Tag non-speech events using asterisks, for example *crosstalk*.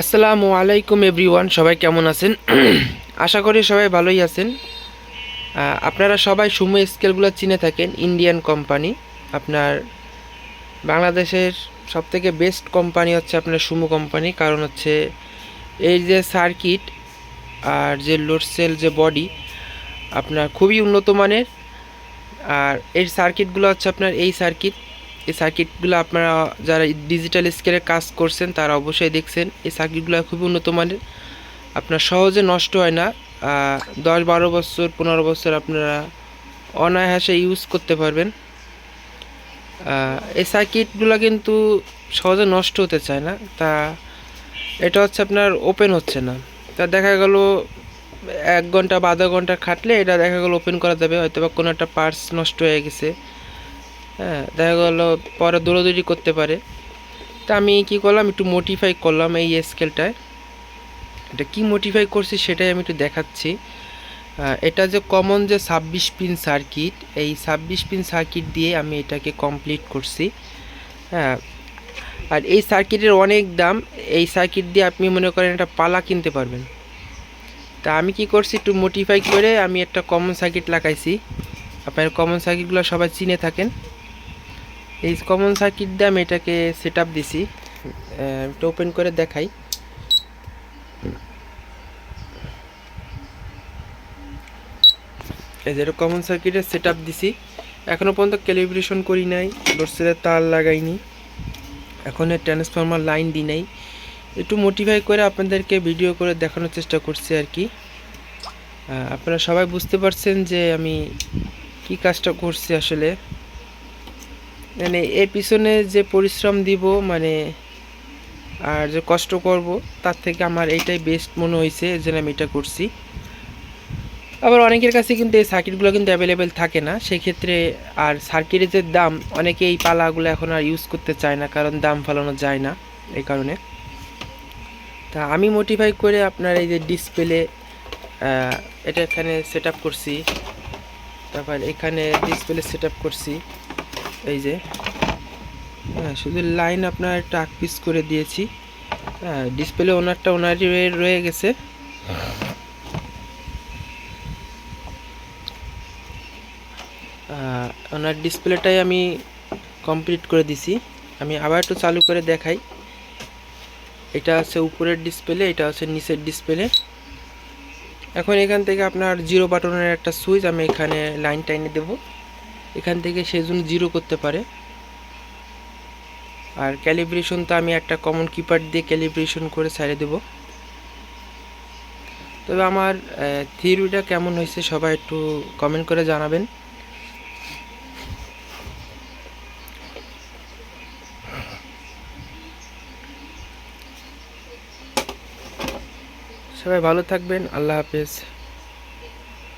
আসসালামু আলাইকুম এভরিওয়ান, সবাই কেমন আছেন? *clears throat* আশা করি সবাই ভালোই আছেন। আপনারা সবাই সুমো স্কেলগুলো চিনে থাকেন, ইন্ডিয়ান কোম্পানি। আপনার বাংলাদেশের সবথেকে বেস্ট কোম্পানি হচ্ছে আপনার সুমো কোম্পানি, কারণ হচ্ছে এই যে সার্কিট আর যে লোড সেল, যে বডি, আপনার খুবই উন্নত মানের। আর এই সার্কিটগুলো হচ্ছে আপনার এই সার্কিট। এই সার্কিটগুলো আপনারা যারা ডিজিটাল স্কেলে কাজ করছেন, তারা অবশ্যই দেখছেন। এই সার্কিটগুলো খুবই উন্নত মানের। আপনার সহজে নষ্ট হয় না। দশ, বারো বছর, পনেরো বছর আপনারা অনায়াসে ইউজ করতে পারবেন। এই সার্কিটগুলো কিন্তু সহজে নষ্ট হতে চায় না। তা এটা হচ্ছে আপনার ওপেন হচ্ছে না। তা দেখা গেল এক ঘণ্টা বা আধা ঘণ্টা খাটলে এটা দেখা গেলো ওপেন করা যাবে। হয়তো বা কোনো একটা পার্টস নষ্ট হয়ে গেছে। হ্যাঁ দেখা গেলো পরে দৌড়াদৌড়ি করতে পারে। তা আমি কি করলাম, একটু মোটিফাই করলাম এই স্কেলটায় এটা কি মোটিফাই করছি সেটাই আমি একটু দেখাচ্ছি। এটা যে কমন যে ছাব্বিশ পিন সার্কিট এই ছাব্বিশ পিন সার্কিট দিয়ে আমি এটাকে কমপ্লিট করছি। হ্যাঁ আর এই সার্কিটের অনেক দাম, এই সার্কিট দিয়ে আপনি মনে করেন একটা পালা কিনতে পারবেন। তা আমি কি করছি, একটু মোটিফাই করে আমি একটা কমন সার্কিট লাগাইছি। আপনার কমন সার্কিটগুলো সবাই চিনে থাকেন। এই কমন সার্কিট দিয়ে আমি এটাকে সেট আপ দিছি এটা ওপেন করে দেখাই। এই যে কমন সার্কিটের সেট আপ দিছি। এখনও পর্যন্ত ক্যালিব্রেশন করি নাই। লোডসেলের তার লাগাইনি। এখন ট্রান্সফর্মার লাইন দিই নাই। একটু মোটিফাই করে আপনাদেরকে ভিডিও করে দেখানোর চেষ্টা করছি আর কি। আপনারা সবাই বুঝতে পারছেন যে আমি কি কাজটা করছি আসলে। মানে এর পিছনে যে পরিশ্রম দিব মানে আর যে কষ্ট করব, তার থেকে আমার এইটাই বেস্ট মনে হয়েছে এর জন্য আমি এটা করছি। আবার অনেকের কাছে কিন্তু এই সার্কিটগুলো কিন্তু অ্যাভেলেবেল থাকে না। সেক্ষেত্রে আর সার্কিটের যে দাম, অনেকে এই পালাগুলো এখন আর ইউজ করতে চায় না, কারণ দাম ফেলানো যায় না এই কারণে। তা আমি মোটিফাই করে আপনার এই যে ডিসপ্লে এটা এখানে সেট করছি। তারপর এখানে ডিসপ্লে সেট করছি। এই যে হ্যাঁ শুধু লাইন আপনার আক পিস করে দিয়েছি। হ্যাঁ ডিসপ্লে ওনারটা ওনারই রয়ে- রয়ে গেছে। ওনার ডিসপ্লেটাই আমি কমপ্লিট করে দিছি। আমি আবার একটু চালু করে দেখাই। এটা হচ্ছে উপরের ডিসপ্লে এটা হচ্ছে নিচের ডিসপ্লে এখন এখান থেকে আপনার জিরো বাটনের একটা সুইচ আমি এখানে লাইন টাইনে দেব। এখান থেকে সেই জন্য জিরো করতে পারে। আর ক্যালিব্রেশন তো আমি একটা কমন কিপার দিয়ে ক্যালিব্রেশন করে ছাড়ে দেব। তবে আমার থিওরিটা কেমন হয়েছে সবাই একটু কমেন্ট করে জানাবেন। সবাই ভালো থাকবেন, আল্লাহ হাফেজ।